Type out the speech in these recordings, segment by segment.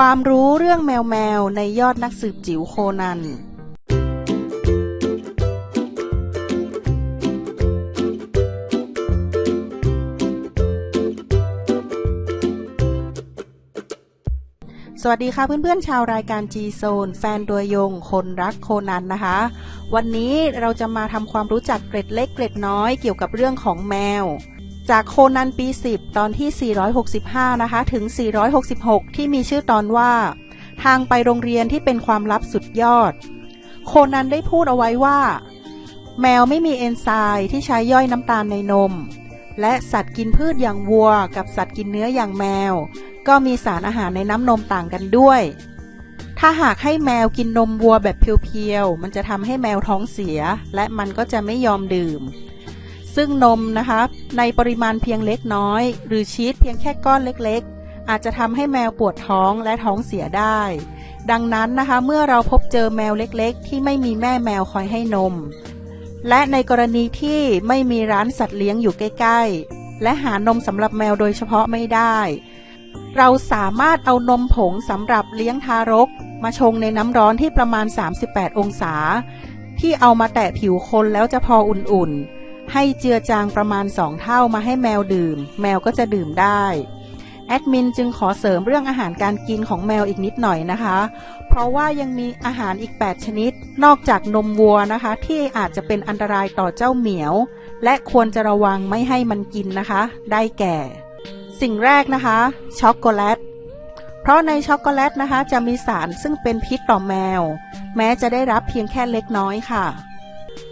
ความรู้เรื่องแมวแมวในยอดนักสืบจิ๋วโคนัน สวัสดีค่ะเพื่อนๆชาวรายการ G Zone แฟนตัวยงคนรักโคนันนะคะ วันนี้เราจะมาทำความรู้จักเกร็ดเล็กเกร็ดน้อยเกี่ยวกับเรื่องของแมว จากโคนันปี 10 ตอนที่ 465 นะคะ ถึง 466 ที่มีชื่อตอนว่า ทางไปโรงเรียนที่เป็นความลับสุดยอด โคนันได้พูดเอาไว้ว่า แมวไม่มีเอนไซม์ที่ใช้ย่อยน้ำตาลในนม และสัตว์กินพืชอย่างวัว กับสัตว์กินเนื้ออย่างแมว ก็มีสารอาหารในน้ำนมต่างกันด้วย ถ้าหากให้แมวกินนมวัวแบบเพียวๆ มันจะทำให้แมวท้องเสีย และมันก็จะไม่ยอมดื่ม ซึ่งนมนะคะในปริมาณเพียงเล็กน้อย หรือชีสเพียงแค่ก้อนเล็กๆ อาจจะทำให้แมวปวดท้องและท้องเสียได้ ดังนั้นนะคะเมื่อเราพบเจอแมวเล็กๆ ที่ไม่มีแม่แมวคอยให้นม และในกรณีที่ไม่มีร้านสัตว์เลี้ยงอยู่ใกล้ๆ และหานมสำหรับแมวโดยเฉพาะไม่ได้ เราสามารถเอานมผงสำหรับเลี้ยงทารก มาชงในน้ำร้อนที่ประมาณ 38 องศา ที่เอามาแตะผิวคนแล้วจะพออุ่นๆ ให้เจือจางประมาณ2เท่ามาให้แมวดื่ม แมวก็จะดื่มได้แอดมินจึงขอเสริมเรื่องอาหารการกินของแมวอีกนิดหน่อยนะคะ เพราะว่ายังมีอาหารอีก 8 ชนิด นอกจากนมวัวนะคะ ที่อาจจะเป็นอันตรายต่อเจ้าเหมียว และควรจะระวังไม่ให้มันกินนะคะ ได้แก่ สิ่งแรกนะคะ ช็อกโกแลต เพราะในช็อกโกแลตนะคะ จะมีสารซึ่งเป็นพิษต่อแมว แม้จะได้รับเพียงแค่เล็กน้อยค่ะ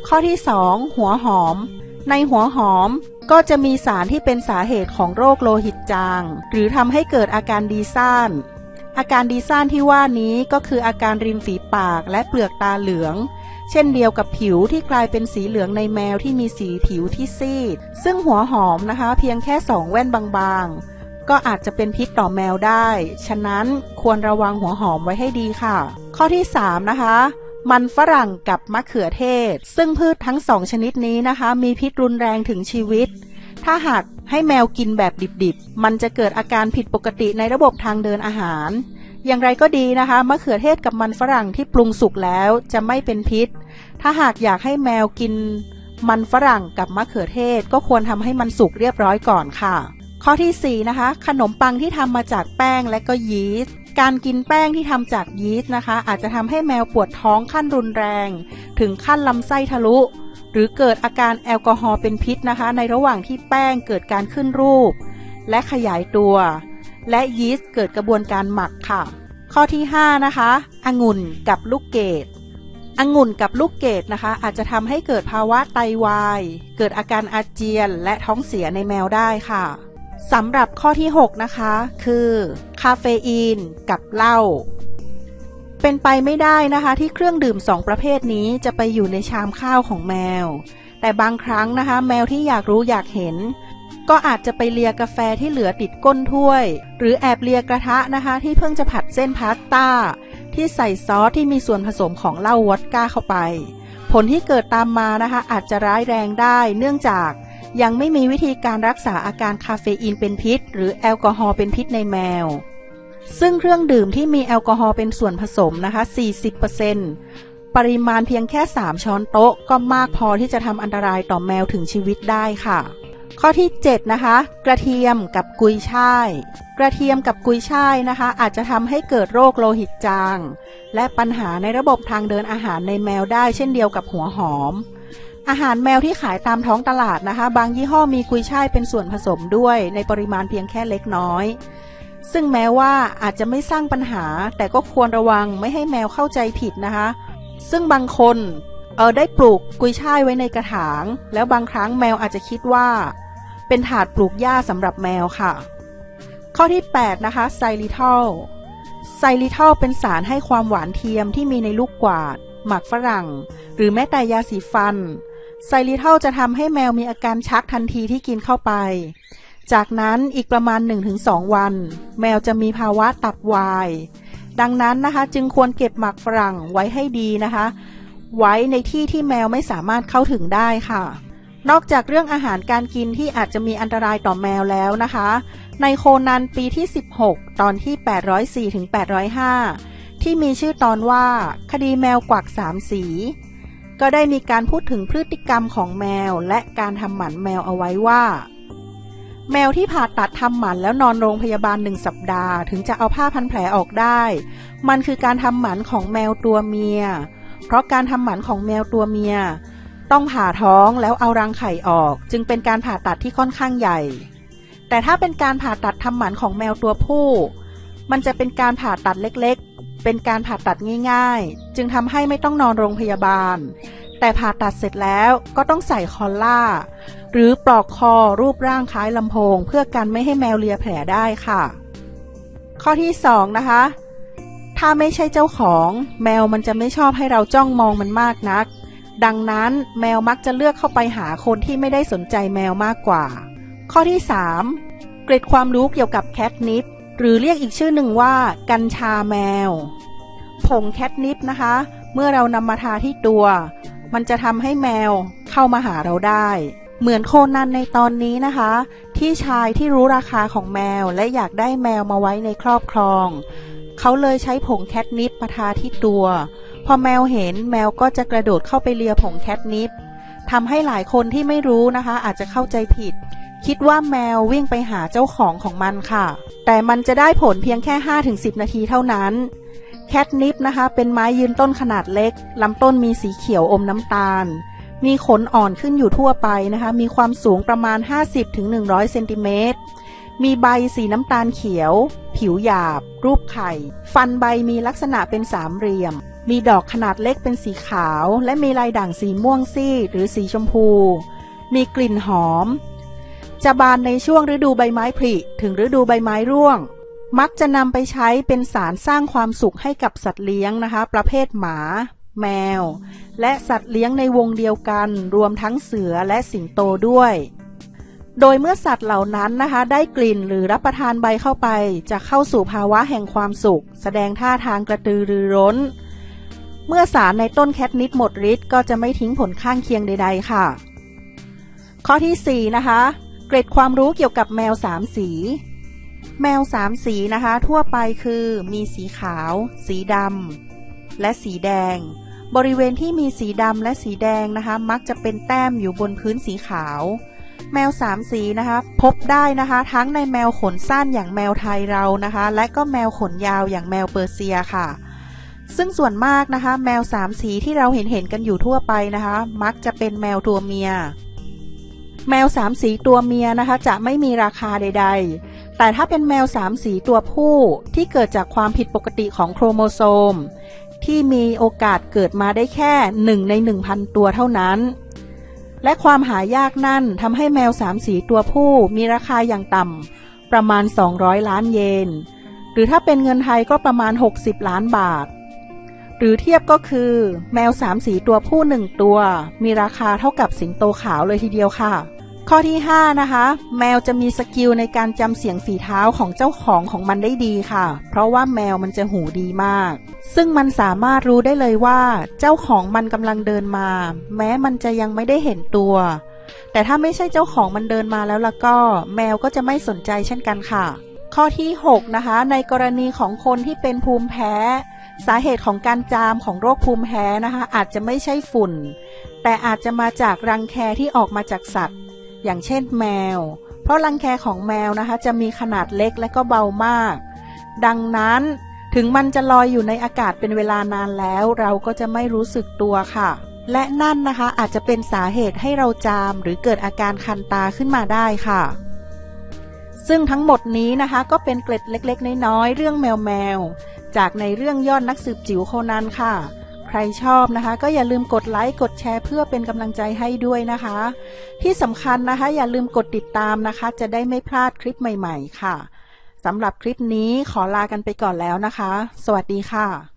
ข้อที่ 2 หัวหอม ในหัวหอมก็จะมีสารที่เป็นสาเหตุของโรคโลหิตจาง หรือทำให้เกิดอาการดีซ่าน อาการดีซ่านที่ว่านี้ก็คืออาการริมฝีปากและเปลือกตาเหลือง เช่นเดียวกับผิวที่กลายเป็นสีเหลืองในแมวที่มีสีผิวที่ซีด ซึ่งหัวหอมนะคะ เพียงแค่สองแว่นบางๆ ก็อาจจะเป็นพิษต่อแมวได้ ฉะนั้นควรระวังหัวหอมไว้ให้ดีค่ะ ข้อที่ 3 นะคะ มันฝรั่งกับมะเขือเทศ ซึ่งพืชทั้งสองชนิดนี้นะคะ มีพิษรุนแรงถึงชีวิต ถ้าหากให้แมวกินแบบดิบๆ มันจะเกิดอาการผิดปกติในระบบทางเดินอาหาร อย่างไรก็ดีนะคะ มะเขือเทศกับมันฝรั่งที่ปรุงสุกแล้วจะไม่เป็นพิษ ถ้าหากอยากให้แมวกินมันฝรั่งกับมะเขือเทศ ก็ควรทำให้มันสุกเรียบร้อยก่อนค่ะ ข้อที่ 4 นะคะ ขนมปังที่ทำมาจากแป้งและก็ยีสต์การกินแป้งที่ทำจากยีสต์นะคะ อาจจะทำให้แมวปวดท้องขั้นรุนแรง ถึงขั้นลำไส้ทะลุ หรือเกิดอาการแอลกอฮอล์เป็นพิษนะคะ ในระหว่างที่แป้งเกิดการขึ้นรูป และขยายตัว และยีสต์เกิดกระบวนการหมักค่ะ ข้อที่ 5 นะคะองุ่นกับลูกเกดองุ่นกับลูกเกดนะคะ อาจจะทำให้เกิดภาวะไตวาย เกิดอาการอาเจียนและท้องเสียในแมวได้ค่ะ สำหรับข้อที่ 6 นะคะ คือ คาเฟอีนกับเหล้าเป็นไปไม่ได้นะคะที่เครื่องดื่ม2ประเภทนี้จะไปอยู่ในชามข้าวของแมว แต่บางครั้งนะคะ แมวที่อยากรู้อยากเห็น ก็อาจจะไปเลียกาแฟที่เหลือติดก้นถ้วย หรือแอบเลียกระทะนะคะ ที่เพิ่งจะผัดเส้นพาสต้า ที่ใส่ซอสที่มีส่วนผสมของเหล้าวอดก้าเข้าไป ผลที่เกิดตามมานะคะ อาจจะร้ายแรงได้เนื่องจาก ยังไม่มีวิธีการรักษาอาการคาเฟอีนเป็นพิษ หรือแอลกอฮอล์เป็นพิษในแมว ซึ่งเครื่องดื่มที่มีแอลกอฮอล์เป็นส่วนผสมนะคะ 40%ปริมาณเพียงแค่ 3 ช้อนโต๊ะ ก็มากพอที่จะทำอันตรายต่อแมวถึงชีวิตได้ค่ะข้อที่ 7 นะคะ กระเทียมกับกุยช่าย กระเทียมกับกุยช่ายนะคะ อาจจะทำให้เกิดโรคโลหิตจาง และปัญหาในระบบทางเดินอาหารในแมวได้เช่นเดียวกับหัวหอม อาหารแมวที่ขายตามท้องตลาดนะคะ บางยี่ห้อมีกุยช่ายเป็นส่วนผสมด้วยในปริมาณเพียงแค่เล็กน้อย ซึ่งแม้ว่าอาจจะไม่สร้างปัญหา แต่ก็ควรระวังไม่ให้แมวเข้าใจผิดนะคะ ซึ่งบางคนเออได้ปลูกกุยช่ายไว้ในกระถาง แล้วบางครั้งแมวอาจจะคิดว่า เป็นถาดปลูกหญ้าสำหรับแมวค่ะ ข้อที่ 8 นะคะไซริทอลไซริทอลเป็นสารให้ความหวานเทียมที่มีในลูกกวาด หมักฝรั่ง หรือแม้แต่ยาสีฟัน ไซริทอลจะทำให้แมวมีอาการชักทันทีที่กินเข้าไป จากนั้นอีกประมาณ 1-2 วัน แมวจะมีภาวะตับวาย ดังนั้นนะคะจึงควรเก็บหมักฝรั่งไว้ให้ดีนะคะ ไว้ในที่ที่แมวไม่สามารถเข้าถึงได้ค่ะ นอกจากเรื่องอาหารการกินที่อาจจะมีอันตรายต่อแมวแล้วนะคะ ในโคนันปีที่ 16 ตอนที่ 804ถึง805 ที่มีชื่อตอนว่า คดีแมวกวักสามสี ก็ได้มีการพูดถึงพฤติกรรมของแมวและการทำหมันแมวเอาไว้ว่า แมวที่ผ่าตัดทำหมันแล้วนอนโรงพยาบาลหนึ่งสัปดาห์ ถึงจะเอาผ้าพันแผลออกได้ มันคือการทำหมันของแมวตัวเมีย เพราะการทำหมันของแมวตัวเมีย ต้องผ่าท้องแล้วเอารังไข่ออก จึงเป็นการผ่าตัดที่ค่อนข้างใหญ่ แต่ถ้าเป็นการผ่าตัดทำหมันของแมวตัวผู้ มันจะเป็นการผ่าตัดเล็ก เป็นการผ่าตัดง่ายๆ จึงทำให้ไม่ต้องนอนโรงพยาบาล แต่ผ่าตัดเสร็จแล้วก็ต้องใส่คอลล่า หรือปลอกคอรูปร่างคล้ายลำโพง เพื่อกันไม่ให้แมวเลียแผลได้ค่ะ ข้อที่ 2 นะคะ ถ้าไม่ใช่เจ้าของ แมวมันจะไม่ชอบให้เราจ้องมองมันมากนัก ดังนั้นแมวมักจะเลือกเข้าไปหาคนที่ไม่ได้สนใจแมวมากกว่า ข้อที่ 3 เกร็ดความรู้เกี่ยวกับแคทนิป หรือเรียกอีกชื่อหนึ่งว่ากัญชาแมว ผงแคทนิปนะคะ เมื่อเรานำมาทาที่ตัว มันจะทำให้แมวเข้ามาหาเราได้ เหมือนโคนันในตอนนี้นะคะ ที่ชายที่รู้ราคาของแมวและอยากได้แมวมาไว้ในครอบครอง เขาเลยใช้ผงแคทนิปมาทาที่ตัว พอแมวเห็นแมวก็จะกระโดดเข้าไปเลียผงแคทนิปทำให้หลายคนที่ไม่รู้นะคะ อาจจะเข้าใจผิด คิดว่าแมววิ่งไปหาเจ้าของของมันค่ะ แต่มันจะได้ผลเพียงแค่ 5-10 นาทีเท่านั้นแคทนิปนะคะ เป็นไม้ยืนต้นขนาดเล็ก ลำต้นมีสีเขียวอมน้ำตาล มีขนอ่อนขึ้นอยู่ทั่วไปนะคะ มีความสูงประมาณ 50-100 เซนติเมตร มีใบสีน้ำตาลเขียว ผิวหยาบ รูปไข่ ฟันใบมีลักษณะเป็นสามเหลี่ยม มีดอกขนาดเล็กเป็นสีขาว และมีลายด่างสีม่วงซีดหรือสีชมพู มีกลิ่นหอม จะบานในช่วงฤดูใบไม้ผลิถึงฤดูใบไม้ร่วง มักจะนำไปใช้เป็นสารสร้างความสุขให้กับสัตว์เลี้ยงนะคะ ประเภทหมา แมว และสัตว์เลี้ยงในวงเดียวกันรวมทั้งเสือและสิงโตด้วย โดยเมื่อสัตว์เหล่านั้นนะคะ ได้กลิ่นหรือรับประทานใบเข้าไป จะเข้าสู่ภาวะแห่งความสุข แสดงท่าทางกระตือรือร้น เมื่อสารในต้นแคทนิดหมดฤทธิ์ก็จะไม่ทิ้งผลข้างเคียงใด ๆ ค่ะ ข้อที่4นะคะ เกร็ดความรู้เกี่ยวกับแมวสามสี แมวสามสีนะคะ ทั่วไปคือมีสีขาว สีดำและสีแดง บริเวณที่มีสีดำและสีแดงนะคะ มักจะเป็นแต้มอยู่บนพื้นสีขาว แมวสามสีนะคะ พบได้นะคะ ทั้งในแมวขนสั้นอย่างแมวไทยเรานะคะ และก็แมวขนยาวอย่างแมวเปอร์เซียค่ะซึ่งส่วนมากนะคะ แมวสามสีที่เราเห็นเห็นกันอยู่ทั่วไปนะคะ มักจะเป็นแมวตัวเมีย แมวสามสีตัวเมียนะคะ จะไม่มีราคาใด ๆ แต่ถ้าเป็นแมวสามสีตัวผู้ที่เกิดจากความผิดปกติของโครโมโซม ที่มีโอกาสเกิดมาได้แค่หนึ่งใน 1,000 ตัวเท่านั้น และความหายากนั่นทำให้แมวสามสีตัวผู้มีราคาอย่างต่ำประมาณ 200 ล้านเยน หรือถ้าเป็นเงินไทยก็ประมาณ 60 ล้านบาท หรือเทียบก็คือ แมวสามสีตัวผู้หนึ่งตัว มีราคาเท่ากับสิงโตขาวเลยทีเดียวค่ะ ข้อที่ 5 นะคะ แมวจะมีสกิลในการจำเสียงฝีเท้าของเจ้าของของมันได้ดีค่ะ เพราะว่าแมวมันจะหูดีมาก ซึ่งมันสามารถรู้ได้เลยว่า เจ้าของมันกำลังเดินมา แม้มันจะยังไม่ได้เห็นตัว แต่ถ้าไม่ใช่เจ้าของมันเดินมาแล้วล่ะก็ แมวก็จะไม่สนใจเช่นกันค่ะ ข้อที่ 6 นะคะ ในกรณีของคนที่เป็นภูมิแพ้ สาเหตุของการจามของโรคภูมิแพ้นะคะ อาจจะไม่ใช่ฝุ่น แต่อาจจะมาจากรังแคที่ออกมาจากสัตว์ อย่างเช่นแมว เพราะรังแคของแมวนะคะ จะมีขนาดเล็กและก็เบามาก ดังนั้นถึงมันจะลอยอยู่ในอากาศเป็นเวลานานแล้ว เราก็จะไม่รู้สึกตัวค่ะ และนั่นนะคะอาจจะเป็นสาเหตุให้เราจามหรือเกิดอาการคันตาขึ้นมาได้ค่ะ ซึ่งทั้งหมดนี้นะคะก็เป็นเกร็ดเล็กๆ น้อยๆเรื่องแมวแมว จากในเรื่องยอดนักสืบจิ๋วโคนันค่ะ ใครชอบนะคะ ก็อย่าลืมกดไลค์กดแชร์เพื่อเป็นกำลังใจให้ด้วยนะคะ ที่สำคัญนะคะ อย่าลืมกดติดตามนะคะ จะได้ไม่พลาดคลิปใหม่ ๆ ค่ะสำหรับคลิปนี้ขอลากันไปก่อนแล้วนะคะ สวัสดีค่ะ